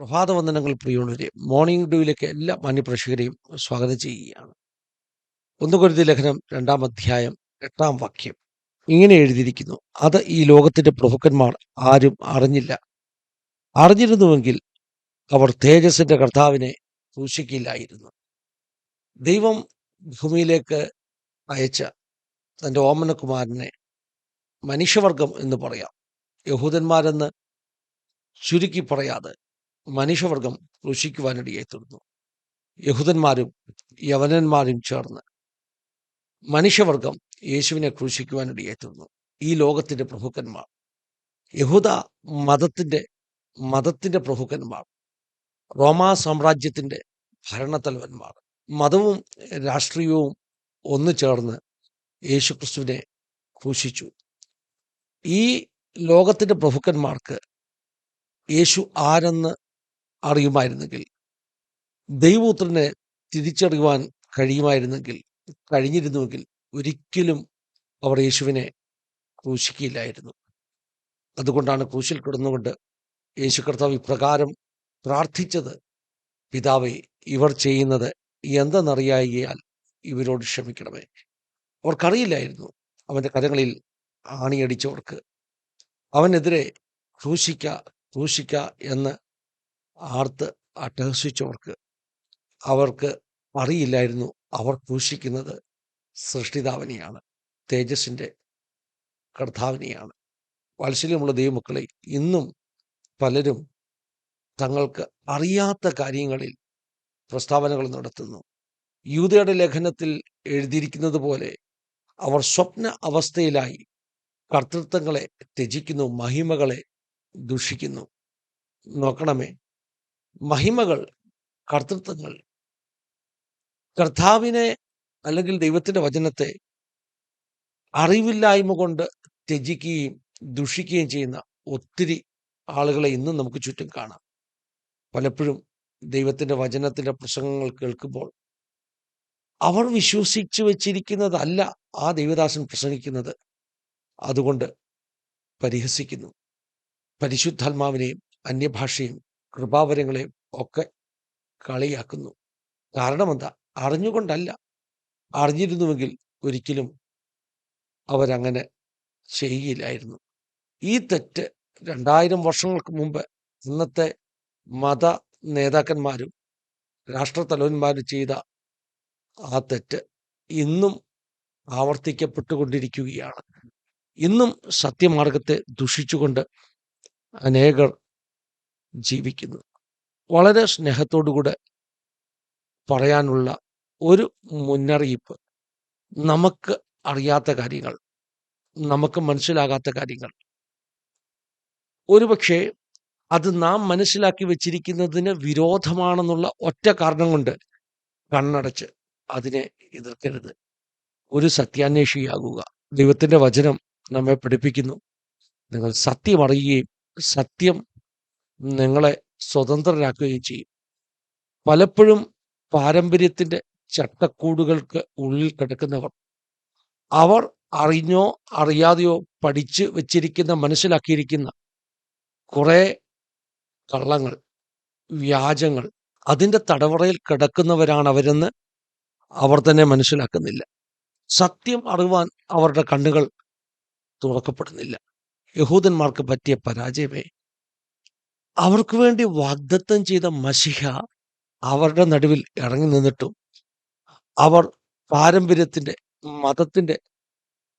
പ്രഭാതവന്ദനങ്ങൾ പ്രിയുള്ളവരെ morning ഡ്യൂയിലേക്ക് എല്ലാ മാന്യപ്രേക്ഷകരെയും സ്വാഗതം ചെയ്യുകയാണ്. ഒന്ന് കൊരുതി ലേഖനം രണ്ടാം അധ്യായം എട്ടാം വാക്യം. ഇങ്ങനെ എഴുതിയിരിക്കുന്നു അത് ഈ ലോകത്തിന്റെ പ്രഭുക്കന്മാർ ആരും അറിഞ്ഞില്ല. അറിഞ്ഞിരുന്നുവെങ്കിൽ അവർ തേജസ്സിന്റെ കർത്താവിനെ സൂക്ഷിക്കില്ലായിരുന്നു ദൈവം ഭൂമിയിലേക്ക് അയച്ച തന്റെ ഓമനകുമാരനെ മനുഷ്യവർഗം എന്ന് പറയാം. യഹൂദന്മാരെന്ന് ചുരുക്കി പറയാതെ മനുഷ്യവർഗം ക്രൂശിക്കുവാനിടയായി തീർന്നു. യഹൂദന്മാരും യവനന്മാരും ചേർന്ന് മനുഷ്യവർഗം യേശുവിനെ ക്രൂശിക്കുവാനിടയായി തീർന്നു. ഈ ലോകത്തിന്റെ പ്രഭുക്കന്മാർ യഹൂദ മതത്തിന്റെ മതത്തിന്റെ പ്രഭുക്കന്മാർ റോമാ സാമ്രാജ്യത്തിന്റെ ഭരണത്തലവന്മാർ മതവും രാഷ്ട്രീയവും ഒന്നു ചേർന്ന് യേശുക്രിസ്തുവിനെ ക്രൂശിച്ചു. ഈ ലോകത്തിന്റെ പ്രഭുക്കന്മാർക്ക് യേശു ആരെന്ന് അറിയുമായിരുന്നെങ്കിൽ ദൈവപുത്രനെ തിരിച്ചറിയുവാൻ കഴിയുമായിരുന്നെങ്കിൽ കഴിഞ്ഞിരുന്നുവെങ്കിൽ ഒരിക്കലും അവർ യേശുവിനെ ക്രൂശിക്കില്ലായിരുന്നു അതുകൊണ്ടാണ് ക്രൂശിൽ കിടന്നുകൊണ്ട് യേശു കർത്താവ് ഇപ്രകാരം പ്രാർത്ഥിച്ചത് പിതാവെ ഇവർ ചെയ്യുന്നത് എന്തെന്നറിയായികയാൽ ഇവരോട് ക്ഷമിക്കണമേ. അവർക്കറിയില്ലായിരുന്നു അവന്റെ കരങ്ങളിൽ ആണിയടിച്ചവർക്ക്. അവനെതിരെ ക്രൂശിക്ക ക്രൂശിക്ക എന്ന് ആർത്ത് അട്ടഹസിച്ചവർക്ക് അവർക്ക് അറിയില്ലായിരുന്നു അവർ ക്രൂശിക്കുന്നത് സൃഷ്ടിതാവിനെയാണ് തേജസ്സിന്റെ കർത്താവിനെയാണ്. വാത്സല്യമുള്ള ദൈവമക്കളെ ഇന്നും പലരും തങ്ങൾക്ക് അറിയാത്ത കാര്യങ്ങളിൽ പ്രസ്താവനകൾ നടത്തുന്നു. യൂതയുടെ ലേഖനത്തിൽ എഴുതിയിരിക്കുന്നത് പോലെ അവർ സ്വപ്ന അവസ്ഥയിലായി കർത്തൃത്വങ്ങളെ ത്യജിക്കുന്നു മഹിമകളെ ദുഷിക്കുന്നു. നോക്കണമേ മഹിമകൾ കർത്തൃത്വങ്ങൾ. കർത്താവിനെ അല്ലെങ്കിൽ ദൈവത്തിന്റെ വചനത്തെ അറിവില്ലായ്മ കൊണ്ട് ത്യജിക്കുകയും ദുഷിക്കുകയും ചെയ്യുന്ന ഒത്തിരി ആളുകളെ ഇന്നും നമുക്ക് ചുറ്റും കാണാം. പലപ്പോഴും ദൈവത്തിന്റെ വചനത്തിന്റെ പ്രസംഗങ്ങൾ കേൾക്കുമ്പോൾ അവർ വിശ്വസിച്ചു വച്ചിരിക്കുന്നതല്ല ആ ദൈവദാസൻ പ്രസംഗിക്കുന്നത്. അതുകൊണ്ട് പരിഹസിക്കുന്നു. പരിശുദ്ധാത്മാവിനെയും അന്യഭാഷയും കൃപാവരങ്ങളെയും ഒക്കെ കളിയാക്കുന്നു. കാരണം എന്താ അറിഞ്ഞുകൊണ്ടല്ല. അറിഞ്ഞിരുന്നുവെങ്കിൽ ഒരിക്കലും അവരങ്ങനെ ചെയ്യില്ലായിരുന്നു. ഈ തെറ്റ് രണ്ടായിരം വർഷങ്ങൾക്ക് മുമ്പ് ഇന്നത്തെ മത നേതാക്കന്മാരും രാഷ്ട്രത്തലവന്മാരും ചെയ്ത ആ തെറ്റ് ഇന്നും ആവർത്തിക്കപ്പെട്ടുകൊണ്ടിരിക്കുകയാണ്. ഇന്നും സത്യമാർഗത്തെ ദുഷിച്ചുകൊണ്ട് അനേകർ ജീവിക്കുന്നു. വളരെ സ്നേഹത്തോടുകൂടെ പറയാനുള്ള ഒരു മുന്നറിയിപ്പ്. നമുക്ക് അറിയാത്ത കാര്യങ്ങൾ നമുക്ക് മനസ്സിലാകാത്ത കാര്യങ്ങൾ. ഒരുപക്ഷെ അത് നാം മനസ്സിലാക്കി വെച്ചിരിക്കുന്നതിന് വിരോധമാണെന്നുള്ള ഒറ്റ കാരണം കൊണ്ട് കണ്ണടച്ച് അതിനെ എതിർക്കരുത്. ഒരു സത്യാന്വേഷിയാകുക. ദൈവത്തിന്റെ വചനം നമ്മെ പഠിപ്പിക്കുന്നു. നിങ്ങൾ സത്യം അറിയുകയും സത്യം നിങ്ങളെ സ്വതന്ത്രരാക്കുകയും ചെയ്യും. പലപ്പോഴും പാരമ്പര്യത്തിന്റെ ചട്ടക്കൂടുകൾക്ക് ഉള്ളിൽ കിടക്കുന്നവർ അവർ അറിഞ്ഞോ അറിയാതെയോ പഠിച്ച് വെച്ചിരിക്കുന്ന മനസ്സിലാക്കിയിരിക്കുന്ന കുറെ കള്ളങ്ങൾ വ്യാജങ്ങൾ അതിന്റെ തടവറയിൽ കിടക്കുന്നവരാണ് അവരെന്ന് അവർ തന്നെ മനസ്സിലാക്കുന്നില്ല. സത്യം അറിവാൻ അവരുടെ കണ്ണുകൾ തുറക്കപ്പെടുന്നില്ല. യഹൂദന്മാർക്ക് പറ്റിയ പരാജയമേ അവർക്ക് വേണ്ടി വാഗ്ദത്തം ചെയ്ത മഷിഹ അവരുടെ നടുവിൽ ഇറങ്ങി നിന്നിട്ടും. അവർ പാരമ്പര്യത്തിന്റെ മതത്തിന്റെ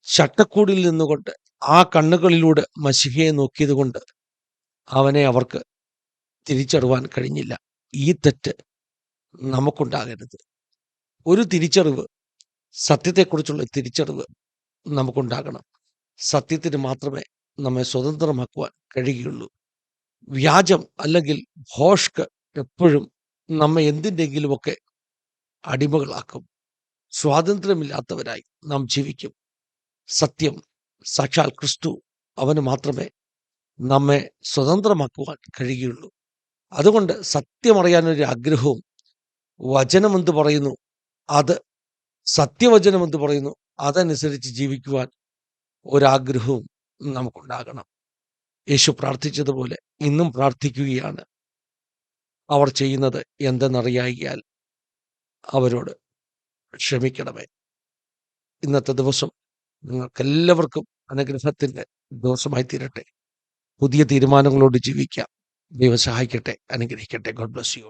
ചട്ടക്കൂടിൽ നിന്നുകൊണ്ട് ആ കണ്ണുകളിലൂടെ മഷിഹയെ നോക്കിയത് കൊണ്ട് അവനെ അവർക്ക് തിരിച്ചറിവാൻ കഴിഞ്ഞില്ല. ഈ തെറ്റ് നമുക്കുണ്ടാകരുത്. ഒരു തിരിച്ചറിവ് സത്യത്തെക്കുറിച്ചുള്ള തിരിച്ചറിവ് നമുക്കുണ്ടാകണം. സത്യത്തിന് മാത്രമേ നമ്മെ സ്വതന്ത്രമാക്കുവാൻ കഴിയുകയുള്ളൂ. വ്യാജം അല്ലെങ്കിൽ ഹോഷ്ക് എപ്പോഴും നമ്മെ എന്തിന്റെങ്കിലുമൊക്കെ അടിമകളാക്കും. സ്വാതന്ത്ര്യമില്ലാത്തവരായി നാം ജീവിക്കും. സത്യം സാക്ഷാൽ ക്രിസ്തു അവന് മാത്രമേ നമ്മെ സ്വതന്ത്രമാക്കുവാൻ കഴിയുകയുള്ളൂ. അതുകൊണ്ട് സത്യമറിയാനൊരു ആഗ്രഹവും വചനമെന്ത് പറയുന്നു അത് സത്യവചനമെന്ത് പറയുന്നു അതനുസരിച്ച് ജീവിക്കുവാൻ ഒരാഗ്രഹവും നമുക്കുണ്ടാകണം. യേശു പ്രാർത്ഥിച്ചതുപോലെ ഇന്നും പ്രാർത്ഥിക്കുകയാണ്. അവർ ചെയ്യുന്നത് എന്തെന്നറിയായിയാൽ അവരോട് ക്ഷമിക്കണമേ. ഇന്നത്തെ ദിവസം നിങ്ങൾക്കെല്ലാവർക്കും അനുഗ്രഹത്തിന്റെ ദിവസമായി തീരട്ടെ പുതിയ തീരുമാനങ്ങളോട് ജീവിക്കാം. ദൈവം സഹായിക്കട്ടെ അനുഗ്രഹിക്കട്ടെ. God bless you